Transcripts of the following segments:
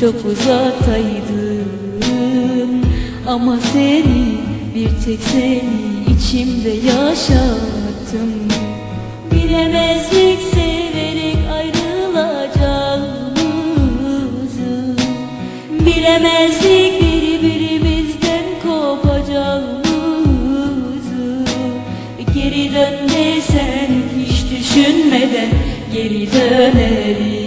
çok uzaktaydın. Ama seni bir tek seni içimde yaşattım. Bilemezdik severek ayrılacağımızı Bilemezdik birbirimizden kopacağımızı. Geri dön hiç düşünmeden geri dönerim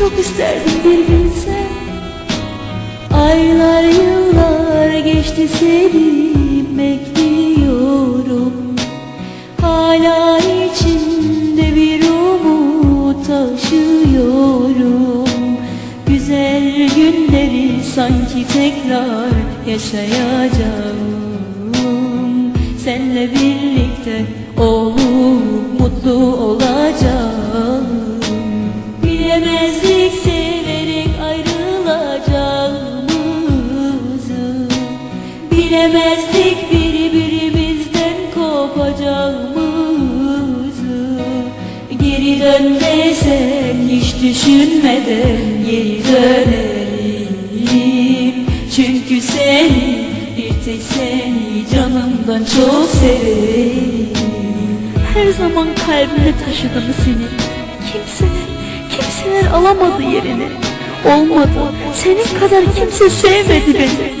Çok isterdim bir bilsen. Aylar yıllar geçti seni bekliyorum. Hala içimde bir umut taşıyorum. Güzel günleri sanki tekrar yaşayacağım. Senle birlikte olup mutlu olacağım Bilemezdik birbirimizden kopacağımızı Geri dön desen hiç düşünmeden geri dönerim Çünkü seni bir tek seni canımdan çok severim. Her zaman kalbimde taşıdım seni. Kimseler, kimseler alamadı yerini. Olmadı, senin kadar kimse sevmedi beni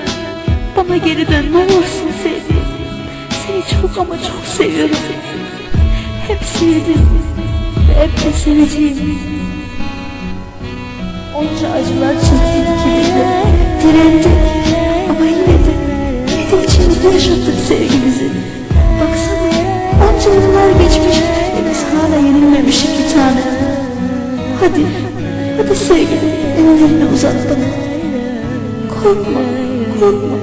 Bana geri dön ne olursun sevdiğim. Seni çok ama çok seviyorum. Hep sevdim ve hep de seveceğim. Onca acılar çektik ikimiz de. Direndik ama yine de, de içimizde yaşattık sevgimizi. Baksana onca yıllar geçmiş ve biz hala yenilmemişik bir tane. Hadi, hadi sevgilim ellerini uzat bana. Korkma, korkma.